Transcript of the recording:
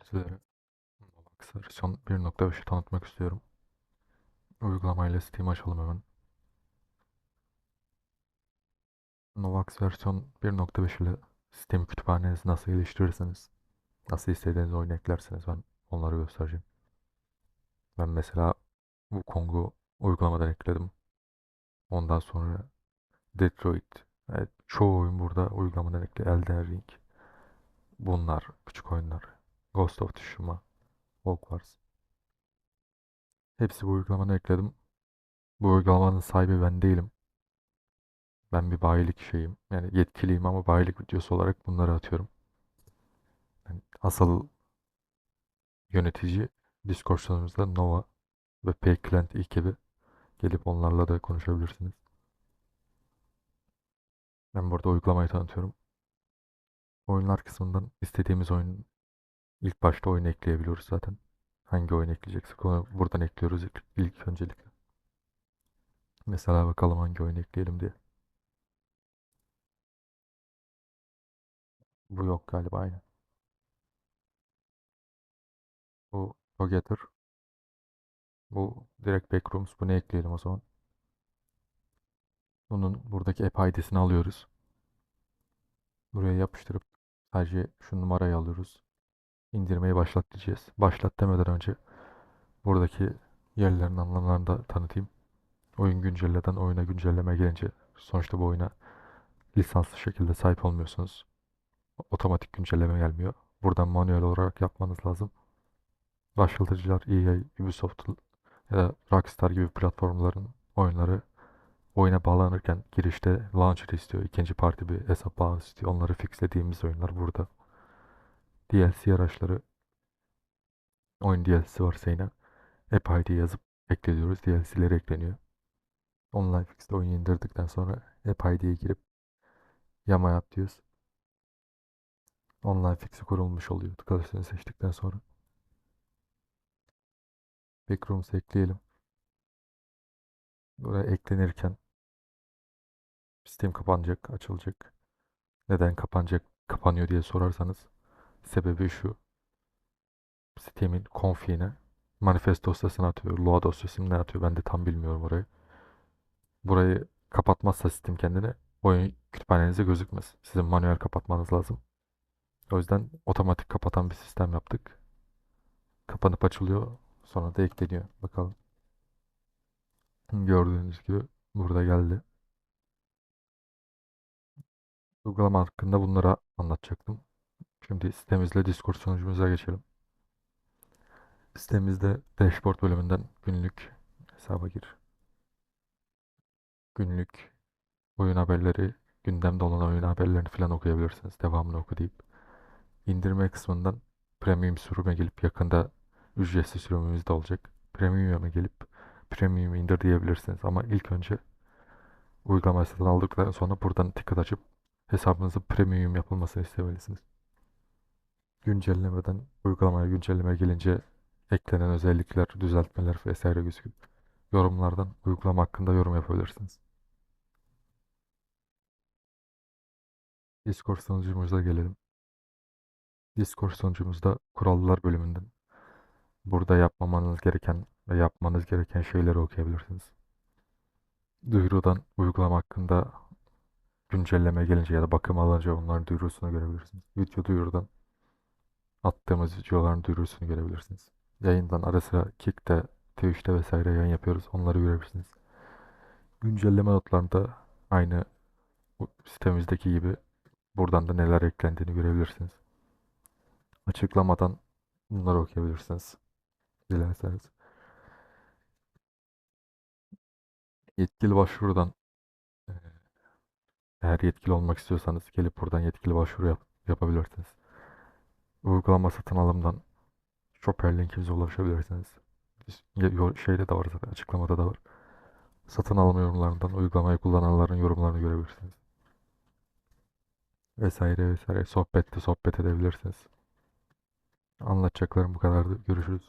Sizlere Novax versiyon 1.5'i tanıtmak istiyorum. Uygulamayla Steam açalım hemen. Novax versiyon 1.5 ile Steam kütüphanenizi nasıl geliştirirseniz, nasıl istediğiniz oyunu eklerseniz ben onları göstereceğim. Ben mesela Wukong'u uygulamadan ekledim. Ondan sonra Detroit. Evet, çoğu oyun burada uygulamadan ekle. Elden Ring. Bunlar küçük oyunlar. Ghost of Tsushima. Hogwarts. Hepsi bu uygulamadan ekledim. Bu uygulamanın sahibi ben değilim. Ben bir bayilik şeyim. Yani yetkiliyim ama bayilik videosu olarak bunları atıyorum. Yani asıl yönetici Discord Nova ve Payclient ekibi. Gelip onlarla da konuşabilirsiniz. Ben burada uygulamayı tanıtıyorum. Oyunlar kısmından istediğimiz oyun ilk başta oyunu ekleyebiliyoruz zaten. Hangi oyun ekleyeceksek onu buradan ekliyoruz ilk, ilk öncelikle. Mesela bakalım hangi oyunu ekleyelim diye. Bu yok galiba aynı. Bu Together. Bu direkt Backrooms. Bunu ekleyelim o zaman. Bunun buradaki app ID'sini alıyoruz. Buraya yapıştırıp sadece şu numarayı alıyoruz. İndirmeyi başlat diyeceğiz. Başlat demeden önce buradaki yerlerin anlamlarını da tanıtayım. Oyun güncelleden oyuna güncelleme gelince sonuçta bu oyuna lisanslı şekilde sahip olmuyorsunuz. Otomatik güncelleme gelmiyor. Buradan manuel olarak yapmanız lazım. Başlatıcılar EA, Ubisoft ya da Rockstar gibi platformların oyunları oyuna bağlanırken girişte launcher istiyor. ikinci parti bir hesap bağlantısı istiyor. Onları fixlediğimiz oyunlar burada. DLC araçları oyun DLC'si varsa yine app ID yazıp ekliyoruz. DLC'leri ekleniyor. Online Fix'te oyunu indirdikten sonra app ID'ye girip yama yap diyoruz. Online Fix'i kurulmuş oluyor. Klasörünü seçtikten sonra. Backrooms'u ekleyelim. Buraya eklenirken Steam kapanacak, açılacak. Neden kapanacak, kapanıyor diye sorarsanız sebebi şu. Steam'in config'ine manifest dosyasını atıyor. Lua dosyasını ne atıyor ben de tam bilmiyorum orayı. Burayı kapatmazsa Steam kendine oyun kütüphanenize gözükmez. Sizin manuel kapatmanız lazım. O yüzden otomatik kapatan bir sistem yaptık. Kapanıp açılıyor. Sonra da ekleniyor. Bakalım. Gördüğünüz gibi burada geldi. Uygulama hakkında bunları anlatacaktım. Şimdi sitemizle Discord sunucumuza geçelim. Sitemizde dashboard bölümünden günlük hesaba gir. Günlük oyun haberleri, gündemde olan oyun haberlerini falan okuyabilirsiniz. Devamını oku deyip. İndirme kısmından premium sürüme gelip yakında ücretsiz sürümümüz de olacak. Premium'a gelip premium indir diyebilirsiniz. Ama ilk önce uygulamayı satın aldıktan sonra buradan ticket açıp hesabınızı premium yapılmasını istemelisiniz. Güncellemeden uygulamaya güncelleme gelince eklenen özellikler, düzeltmeler vesaire gözüküp yorumlardan uygulama hakkında yorum yapabilirsiniz. Discord sunucumuza gelelim. Discord sunucumuzda kurallar bölümünden burada yapmamanız gereken ve yapmanız gereken şeyleri okuyabilirsiniz. Duyurudan uygulama hakkında güncelleme gelince ya da bakım alınca onların duyurusunu görebilirsiniz. Video duyurudan attığımız videoların duyurusunu görebilirsiniz. Yayından ara sıra Kick'te, Twitch'te vesaire yayın yapıyoruz. Onları görebilirsiniz. Güncelleme notlarında aynı sitemizdeki gibi buradan da neler eklendiğini görebilirsiniz. Açıklamadan bunları okuyabilirsiniz. Dilerseniz. Yetkili başvurudan eğer yetkili olmak istiyorsanız gelip buradan yetkili başvuru yap yapabilirsiniz. Uygulama satın alımdan Shopper linkimize ulaşabilirsiniz. Şeyde de var zaten açıklamada da var. Satın alma yorumlarından uygulamayı kullananların yorumlarını görebilirsiniz. Vesaire vesaire. Sohbette sohbet edebilirsiniz. Anlatacaklarım bu kadardı. Görüşürüz.